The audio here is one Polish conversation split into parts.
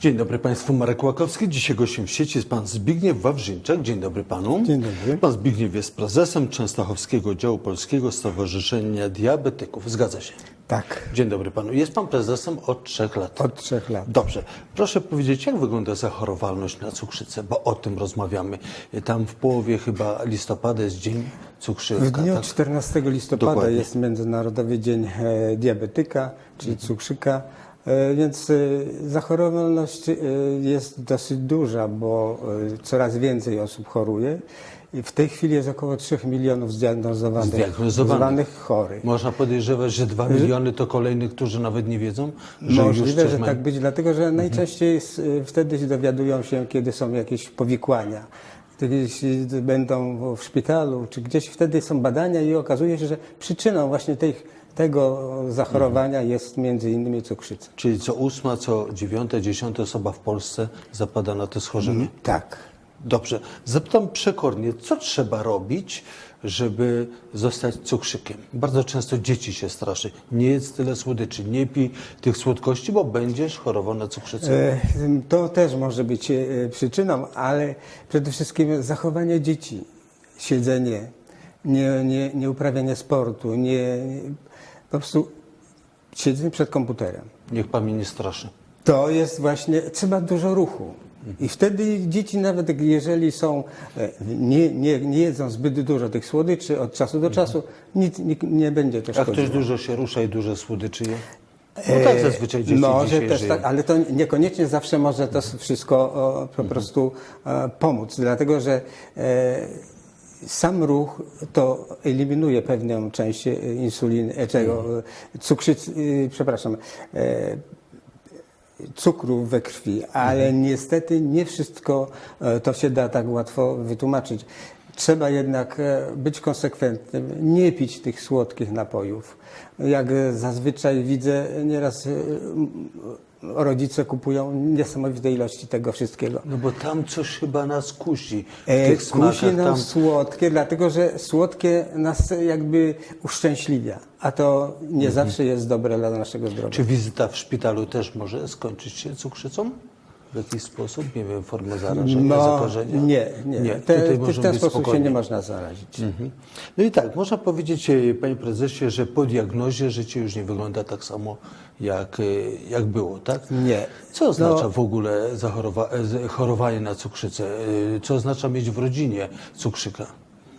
Dzień dobry Państwu, Marek Łakowski. Dzisiaj gościem w sieci jest Pan Zbigniew Wawrzyńczak. Dzień dobry Panu. Dzień dobry. Pan Zbigniew jest prezesem Częstochowskiego Działu Polskiego Stowarzyszenia Diabetyków. Zgadza się. Tak, Dzień dobry Panu. Jest Pan prezesem od trzech lat. od trzech lat. Dobrze. Proszę powiedzieć, jak wygląda zachorowalność na cukrzycę, bo o tym rozmawiamy. Tam w połowie chyba listopada jest Dzień Cukrzyka. W dniu tak? 14 listopada Dokładnie. jest Międzynarodowy Dzień e, Diabetyka, czyli cukrzyka, więc e, zachorowalność e, jest dosyć duża, bo e, coraz więcej osób choruje. I w tej chwili jest około 3 milionów zdiagnozowanych, Zdiagnozowanych. chorych. Można podejrzewać, że dwa miliony to kolejnych, którzy nawet nie wiedzą, że już Możliwe, coś że mają. tak być, dlatego że najczęściej s- y, wtedy dowiadują się, kiedy są jakieś powikłania. Jeśli będą w szpitalu, czy gdzieś wtedy są badania i okazuje się, że przyczyną właśnie tej, tego zachorowania jest między innymi cukrzyca. Czyli co ósma, co dziewiąta, dziesiąta osoba w Polsce zapada na to schorzenie? Tak. Dobrze. Zapytam przekornie, co trzeba robić, żeby zostać cukrzykiem? Bardzo często dzieci się straszy. Nie jedz tyle słodyczy, nie pij tych słodkości, bo będziesz chorował na cukrzycę. E, To też może być e, przyczyną, ale przede wszystkim zachowanie dzieci, siedzenie, nie, nie, nie uprawianie sportu, nie, po prostu siedzenie przed komputerem. Niech pan mnie nie straszy. To jest właśnie, trzeba dużo ruchu. I wtedy dzieci nawet jeżeli są, e, nie, nie, nie jedzą zbyt dużo tych słodyczy od czasu do czasu, nic nie, nie będzie to szkodziło. ktoś dużo się rusza i dużo słodyczy je? No tak zazwyczaj dzieci Może też tak, ale to niekoniecznie zawsze może to wszystko o, po prostu e, pomóc, dlatego że e, sam ruch to eliminuje pewną część e, insuliny, e, czego, e, cukrzycy, e, przepraszam, e, cukru we krwi, ale niestety nie wszystko e, to się da tak łatwo wytłumaczyć. Trzeba jednak e, być konsekwentnym, nie pić tych słodkich napojów. Jak zazwyczaj widzę, nieraz e, rodzice kupują niesamowite ilości tego wszystkiego. No bo tam coś chyba nas kusi. E, Kusi smakach nam tam... słodkie, dlatego że słodkie nas jakby uszczęśliwia, a to nie Mhm. zawsze jest dobre dla naszego zdrowia. Czy wizyta w szpitalu też może skończyć się cukrzycą? W jakiś sposób? Nie wiem, formę zarażenia, No, zakażenia? nie, nie. nie. Te, Tutaj w można ten sposób się spokojni. nie można zarazić. Mhm. No i tak, można powiedzieć, e, panie prezesie, że po diagnozie życie już nie wygląda tak samo, jak, e, jak było, tak? Nie. Co oznacza No- w ogóle e, chorowanie na cukrzycę? Co oznacza mieć w rodzinie cukrzyka?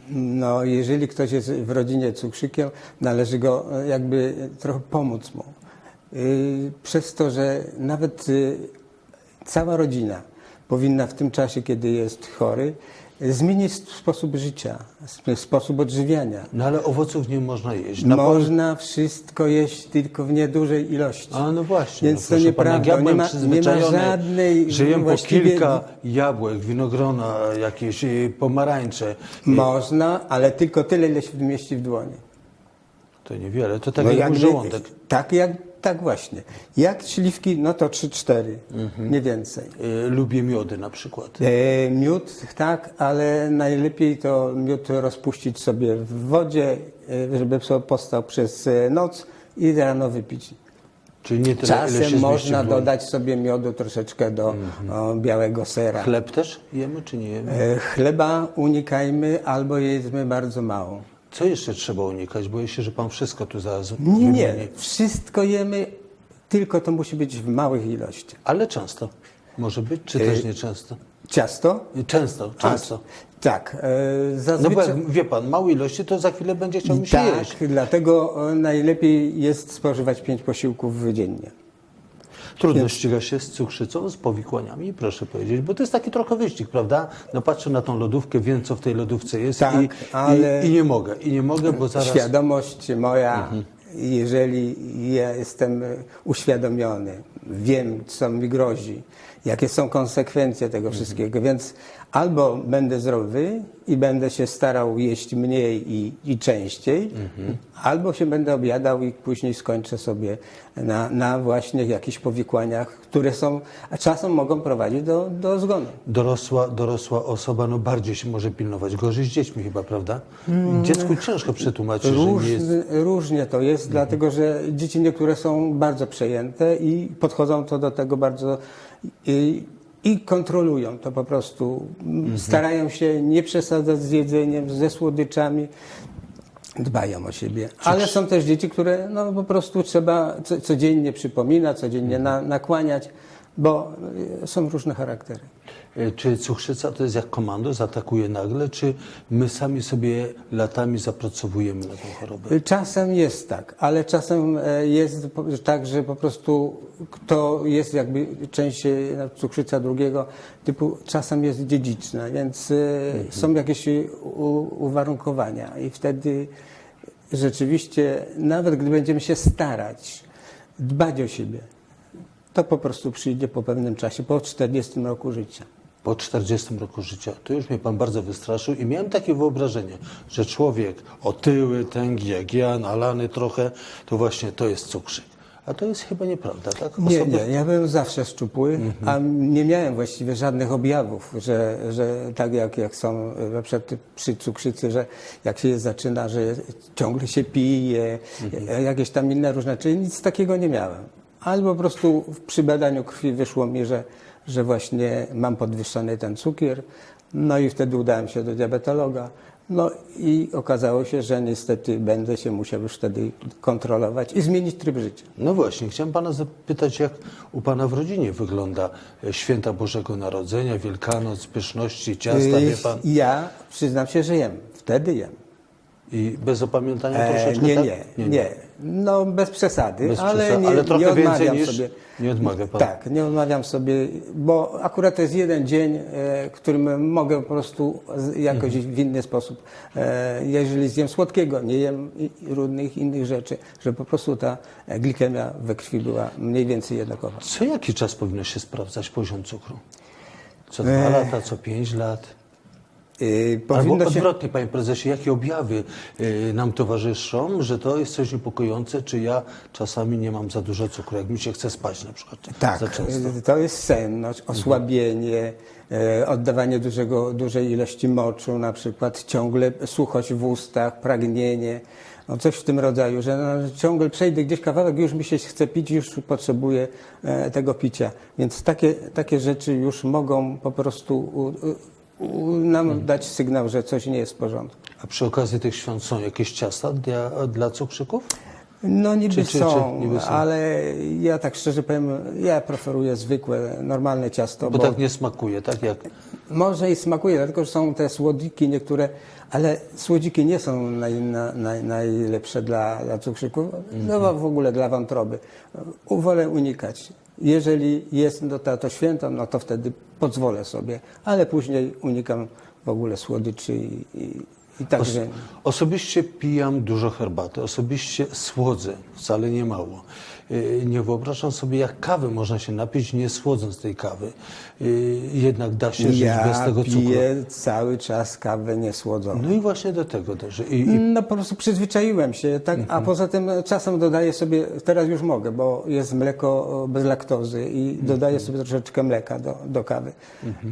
No, jeżeli ktoś jest w rodzinie cukrzykiem, należy go jakby trochę pomóc mu. Przez to, że nawet cała rodzina powinna w tym czasie, kiedy jest chory, zmienić sposób życia, sp- sposób odżywiania. No ale owoców nie można jeść. Na Można wszystko jeść, tylko w niedużej ilości. A no właśnie, Więc no, to pana, nieprawda. ja Nie ma, nie ma żadnej że jem po właściwie- kilka jabłek, winogrona, jakieś pomarańcze. Można, ale tylko tyle, ile się mieści w dłoni. To niewiele, to tak No jak jakby- żołądek. Tak, jak, tak właśnie. Jak śliwki, no to 3-4, Mhm. nie więcej. Y, Lubię miody na przykład. E, miód, tak, ale najlepiej to miód rozpuścić sobie w wodzie, e, żeby postał przez e, noc i rano wypić. Czyli nie tyle, Czasem można dodać sobie miodu troszeczkę do o, białego sera. Chleb też jemy, czy nie jemy? E, Chleba unikajmy albo jedzmy bardzo mało. Co jeszcze trzeba unikać? Boję się, że pan wszystko tu zaraz Nie, nie, wymieni. wszystko jemy, tylko to musi być w małych ilościach. Ale często. Może być, czy E, też nie często? Ciasto? Często, często. A, tak. E, No bo zazwyczaj... jak wie pan, małe ilości to za chwilę będzie chciał mi się tak, jeść. dlatego e, najlepiej jest spożywać pięć posiłków dziennie. Trudno ściga się z cukrzycą, z powikłaniami, proszę powiedzieć, bo to jest taki trochę wyścig, prawda? No patrzę na tą lodówkę, wiem co w tej lodówce jest Tak, i, ale- i, i nie mogę, i nie mogę, bo zaraz... Świadomość moja, jeżeli ja jestem uświadomiony, wiem, co mi grozi, jakie są konsekwencje tego wszystkiego, więc albo będę zdrowy i będę się starał jeść mniej i, i częściej, albo się będę objadał i później skończę sobie na, na właśnie jakichś powikłaniach, które są, a czasem mogą prowadzić do, do zgonu. Dorosła, dorosła osoba no bardziej się może pilnować, gorzej z dziećmi chyba, prawda? Dziecku ciężko przetłumaczyć, że nie jest... różnie to jest, dlatego że dzieci niektóre są bardzo przejęte i podchodzą to do tego bardzo i, i kontrolują to po prostu. Starają się nie przesadzać z jedzeniem, ze słodyczami. Dbają o siebie. Ale są też dzieci, które no, po prostu trzeba co, codziennie przypominać, codziennie na, nakłaniać, bo y, są różne charaktery. E, Czy cukrzyca to jest jak komando, zaatakuje nagle, czy my sami sobie latami zapracowujemy na tą chorobę? Czasem jest tak, ale czasem e, jest tak, że po prostu kto jest jakby część e, cukrzyca drugiego typu, czasem jest dziedziczna, więc e, są jakieś uwarunkowania i wtedy rzeczywiście, nawet gdy będziemy się starać, dbać o siebie, to po prostu przyjdzie po pewnym czasie, po 40 roku życia. Po 40 roku życia. To już mnie pan bardzo wystraszył i miałem takie wyobrażenie, że człowiek otyły, tęgi jak ja, nalany trochę, to właśnie to jest cukrzyk. A to jest chyba nieprawda, tak? Nie, Osoby- nie, ja byłem zawsze szczupły, a nie miałem właściwie żadnych objawów, że, że tak jak, jak są na przykład przy cukrzycy, że jak się zaczyna, że ciągle się pije, e, jakieś tam inne różne rzeczy, nic takiego nie miałem. Ale po prostu przy badaniu krwi wyszło mi, że, że właśnie mam podwyższony ten cukier, no i wtedy udałem się do diabetologa. No i okazało się, że niestety będę się musiał już wtedy kontrolować i zmienić tryb życia. No właśnie, chciałem pana zapytać, jak u pana w rodzinie wygląda e, święta Bożego Narodzenia, Wielkanoc, pyszności, ciasta, wie pan? Y, Ja przyznam się, że jem. Wtedy jem. I bez opamiętania E, troszeczkę, nie, tak? nie, nie, No bez przesady, Bez ale, przesady, nie, ale trochę nie więcej odmawiam niż- sobie. nie odmawia pan. Tak, nie odmawiam sobie, bo akurat to jest jeden dzień, e, którym mogę po prostu jakoś Mhm. w inny sposób, e, jeżeli zjem słodkiego, nie jem różnych innych rzeczy, że po prostu ta glikemia we krwi była mniej więcej jednakowa. Co jaki czas powinno się sprawdzać poziom cukru? Co dwa E. lata, co pięć lat? Y, Albo się... odwrotnie, panie prezesie, jakie objawy y, nam towarzyszą, że to jest coś niepokojące, czy ja czasami nie mam za dużo cukru, jak mi się chce spać na przykład Tak, y, to jest senność, osłabienie, e, oddawanie dużego, dużej ilości moczu, na przykład ciągle suchość w ustach, pragnienie, no coś w tym rodzaju, że no, ciągle przejdę gdzieś kawałek, już mi się chce pić, już potrzebuję e, tego picia. Więc takie, takie rzeczy już mogą po prostu u, u, nam dać sygnał, że coś nie jest w porządku. A przy okazji tych świąt są jakieś ciasta dla, dla cukrzyków? No niby Czy- czy- czy są, niby są? ale ja tak szczerze powiem, ja preferuję zwykłe, normalne ciasto, Bo tak nie smakuje, tak jak... Może i smakuje, dlatego że są te słodziki niektóre, ale słodziki nie są naj, na, naj, najlepsze dla, dla cukrzyków, no bo w ogóle dla wątroby. U- Wolę unikać. Jeżeli jest no to, to święto, no to wtedy pozwolę sobie, ale później unikam w ogóle słodyczy i, i, i także... Osobiście pijam dużo herbaty, osobiście słodzę, wcale nie mało. Yy, Nie wyobrażam sobie, jak kawy można się napić, nie słodząc tej kawy. Yy, Jednak da się żyć bez Ja tego cukru. piję cały czas kawę niesłodzoną. No i właśnie do tego dążę. I, i No po prostu przyzwyczaiłem się, tak? a poza tym czasem dodaję sobie, teraz już mogę, bo jest mleko bez laktozy i dodaję sobie troszeczkę mleka do, do kawy.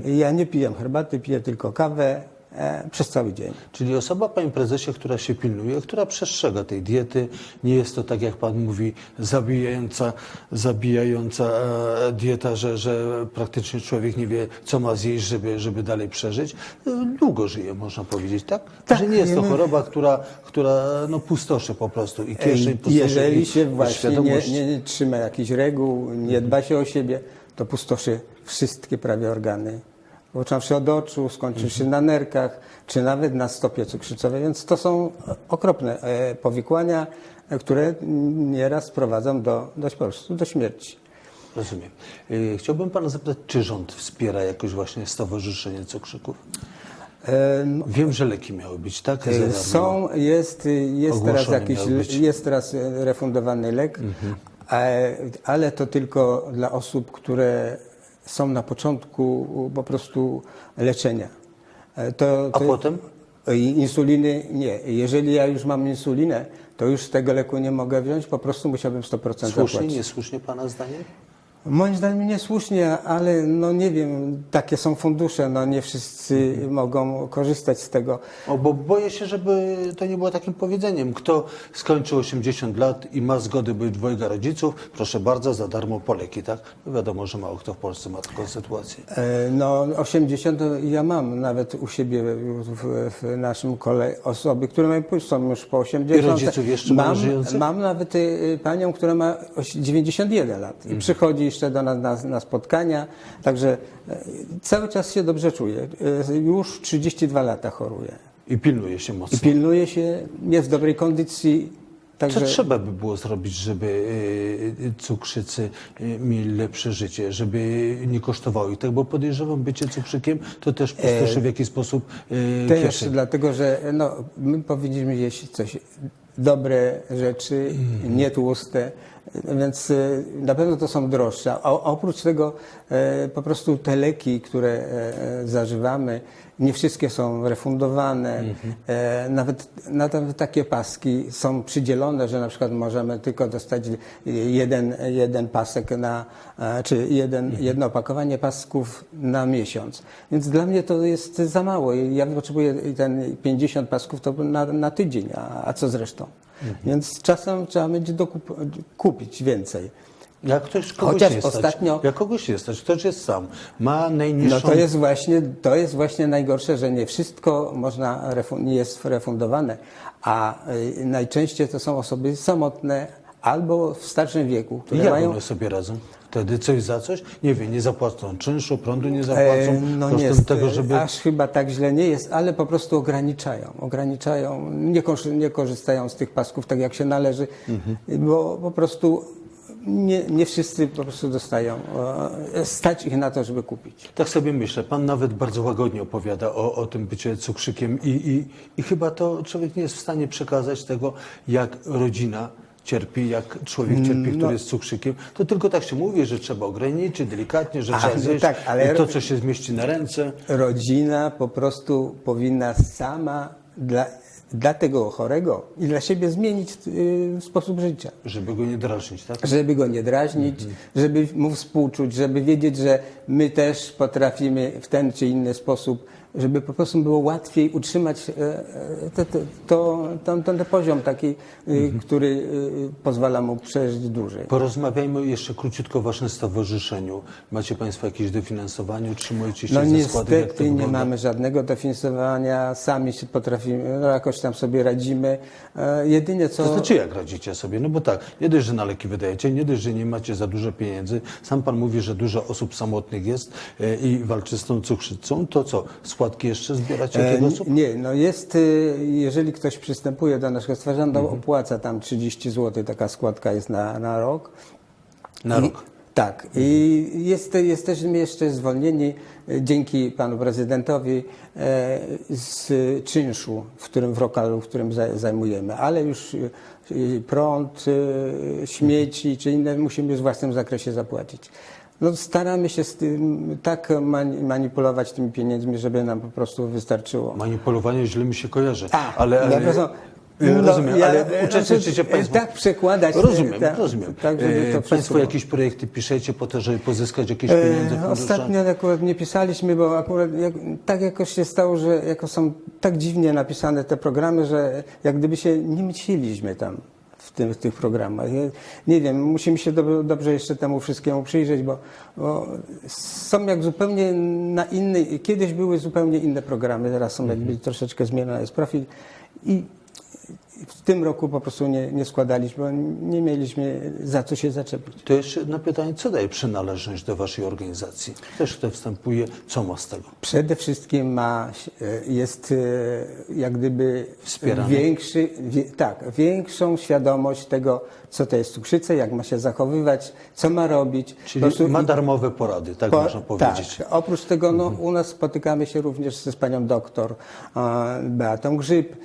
Ja nie piję herbaty, piję tylko kawę przez cały dzień. Czyli osoba, panie prezesie, która się pilnuje, która przestrzega tej diety, nie jest to tak, jak pan mówi, zabijająca, zabijająca e, dieta, że, że praktycznie człowiek nie wie, co ma zjeść, żeby, żeby dalej przeżyć. E, Długo żyje, można powiedzieć, tak? Tak, że nie jest to choroba, która, która no, pustoszy po prostu i pustoszy. Jeżeli się właśnie nie, nie, nie trzyma jakichś reguł, nie dba się o siebie, to pustoszy wszystkie prawie organy. Począwszy od oczu, skończywszy na nerkach, czy nawet na stopie cukrzycowej. Więc to są okropne e, powikłania, e, które nieraz prowadzą do, do, po prostu do śmierci. Rozumiem. E, Chciałbym pana zapytać, czy rząd wspiera jakoś właśnie Stowarzyszenie Cukrzyków? E, Wiem, że leki miały być, tak? Są, jest, jest teraz jakiś, jest teraz refundowany lek, e, ale to tylko dla osób, które są na początku po prostu leczenia. E, To, A to, potem? I Insuliny nie. Jeżeli ja już mam insulinę, to już tego leku nie mogę wziąć, po prostu musiałbym 100% Słusznie, zapłacić. niesłusznie pana zdaniem? Moim zdaniem niesłusznie, ale no nie wiem, takie są fundusze, no nie wszyscy mogą korzystać z tego. O, bo boję się, żeby to nie było takim powiedzeniem. Kto skończył 80 lat i ma zgody być dwojga rodziców, proszę bardzo, za darmo po leki, tak? No wiadomo, że mało kto w Polsce ma taką sytuację. E, No 80 to ja mam nawet u siebie w, w naszym kole osoby, które mają, są już po 80. I rodziców jeszcze mają mam, żyjących? mam nawet y, panią, która ma oś- 91 lat Mhm. i przychodzi jeszcze do nas na, na spotkania, także e, cały czas się dobrze czuje. E, Już 32 lata choruje. I pilnuje się I mocno. pilnuje się, jest w dobrej kondycji. Co Także trzeba by było zrobić, żeby y, cukrzycy mieli lepsze życie, żeby nie kosztowało ich tak? Bo podejrzewam, bycie cukrzykiem to też pustoszy w jakiś sposób y, też kieszeń. dlatego, że no, my powinniśmy jeść coś dobre rzeczy, nie tłuste, więc y, na pewno to są droższe. A oprócz tego e, po prostu te leki, które e, zażywamy, nie wszystkie są refundowane. E, nawet, nawet takie paski są przydzielone, że na przykład możemy tylko dostać jeden, jeden pasek na, e, czy jeden, jedno opakowanie pasków na miesiąc. Więc dla mnie to jest za mało. Ja potrzebuję ten 50 pasków to na, na tydzień, a, a co z resztą? Więc czasem trzeba będzie dokup, kupić więcej. Jak ktoś kogoś Chociaż nie stać, ostatnio- jak kogoś nie stać, ktoś jest sam, ma najniższą... No to jest właśnie, to jest właśnie najgorsze, że nie wszystko można, nie jest refundowane, a y, najczęściej to są osoby samotne albo w starszym wieku, I które jak mają... one sobie radzą? Wtedy coś za coś? Nie wiem, nie zapłacą czynszu, prądu nie zapłacą, E, no kosztem nie, tego, żeby... aż chyba tak źle nie jest, ale po prostu ograniczają, ograniczają, nie, nie korzystają z tych pasków tak jak się należy, Mhm. bo po prostu nie, nie wszyscy po prostu dostają, e, stać ich na to, żeby kupić. Tak sobie myślę, pan nawet bardzo łagodnie opowiada o, o tym bycie cukrzykiem i, i, i chyba to człowiek nie jest w stanie przekazać tego, jak rodzina cierpi, jak człowiek cierpi, który No. jest cukrzykiem. To tylko tak się mówi, że trzeba ograniczyć delikatnie, że A, trzeba no zjeść tak, ale- to, co się zmieści na ręce. Rodzina po prostu powinna sama dla, dla tego chorego i dla siebie zmienić y, sposób życia. Żeby go nie drażnić, tak? Żeby go nie drażnić, żeby mu współczuć, żeby wiedzieć, że my też potrafimy w ten czy inny sposób, żeby po prostu było łatwiej utrzymać e, e, to, to, to, ten, ten poziom taki, y, który y, pozwala mu przeżyć dłużej. Porozmawiajmy jeszcze króciutko o waszym stowarzyszeniu. Macie państwo jakieś dofinansowanie? Utrzymujecie się No ze składek? Jak to niestety nie wygląda? mamy żadnego dofinansowania, sami się potrafimy, no jakoś tam sobie radzimy. E, jedynie co... To znaczy jak radzicie sobie? No bo tak, nie dość, że na leki wydajecie, nie dość, że nie macie za dużo pieniędzy. Sam pan mówi, że dużo osób samotnych jest e, i walczy z tą cukrzycą. To co, składki jeszcze zbieracie od E, tych osób? Nie, no jest, y, jeżeli ktoś przystępuje do naszego stowarzyszenia, to Mhm. opłaca tam 30 zł, taka składka jest na, na rok. Na I, rok. Tak. I jest, jesteśmy jeszcze zwolnieni e, dzięki panu prezydentowi e, z czynszu, w którym w lokalu, w którym za- zajmujemy, ale już e, prąd, śmieci czy inne musimy w własnym zakresie zapłacić. No, staramy się z tym tak mani- manipulować tymi pieniędzmi, żeby nam po prostu wystarczyło. Manipulowanie źle mi się kojarzy. A, ale, ale, ja e, no, rozumiem, ja- ale e, uczestniczycie państwo... tak przekładać, Rozumiem, tak, rozumiem. tak, żeby to E, państwo jakieś projekty piszecie po to, żeby pozyskać jakieś pieniądze? E? Ostatnio akurat nie pisaliśmy, bo akurat jak, tak jakoś się stało, że jako są tak dziwnie napisane te programy, że jak gdyby się nie mieściliśmy tam w, tym, w tych programach. Ja Nie wiem, musimy się do, dobrze jeszcze temu wszystkiemu przyjrzeć, bo, bo są jak zupełnie na inny, kiedyś były zupełnie inne programy, teraz są jakby troszeczkę zmieniony jest profil i w tym roku po prostu nie, nie składaliśmy, bo nie mieliśmy za co się zaczepić. To jeszcze jedno pytanie, co daje przynależność do waszej organizacji? Też kto wstępuje, co ma z tego? Przede wszystkim ma, e, jest e, jak gdyby Wspierany. większy, wie, tak, większą świadomość tego, co to jest cukrzyca, jak ma się zachowywać, co ma robić. Czyli prostu ma darmowe porady, tak po- można powiedzieć. Tak. Oprócz tego no, u nas spotykamy się również z panią doktor e, Beatą Grzyb.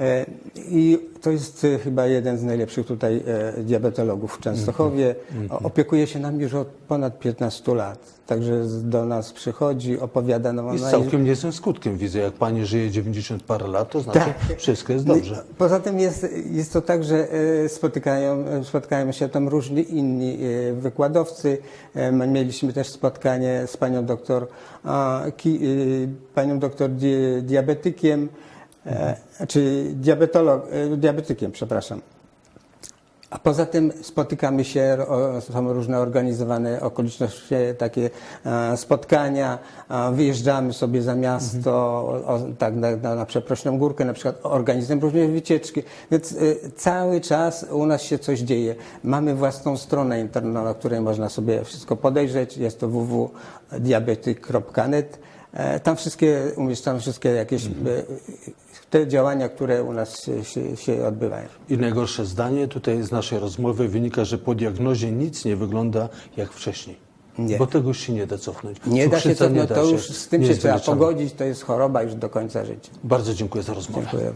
E, I to jest e, chyba jeden z najlepszych tutaj e, diabetologów w Częstochowie. Mhm. O- Opiekuje się nam już od ponad 15 lat. Także do nas przychodzi, opowiada nam I z całkiem niezłym skutkiem widzę. Jak pani żyje 90 parę lat, to znaczy wszystko jest dobrze. Poza tym jest, jest to tak, że spotykają, spotkają się tam różni inni wykładowcy. My Mieliśmy też spotkanie z panią doktor, panią doktor di, diabetykiem, czy diabetolog, e, diabetykiem, przepraszam. A poza tym spotykamy się, są różne organizowane okoliczności, takie e, spotkania, e, wyjeżdżamy sobie za miasto, o, tak na, na, przeprośną górkę, na przykład organizujemy różne wycieczki, więc e, cały czas u nas się coś dzieje. Mamy własną stronę internetową, na której można sobie wszystko podejrzeć, jest to www.diabetyk.net. E, Tam wszystkie, umieszczamy wszystkie jakieś e, te działania, które u nas się, się, odbywają. I najgorsze zdanie tutaj z naszej rozmowy wynika, że po diagnozie nic nie wygląda jak wcześniej. Nie. Bo tego już się nie da cofnąć. Nie da się Cukrzyca cofnąć, to już z tym się trzeba pogodzić, to jest choroba już do końca życia. Bardzo dziękuję za rozmowę. Dziękuję.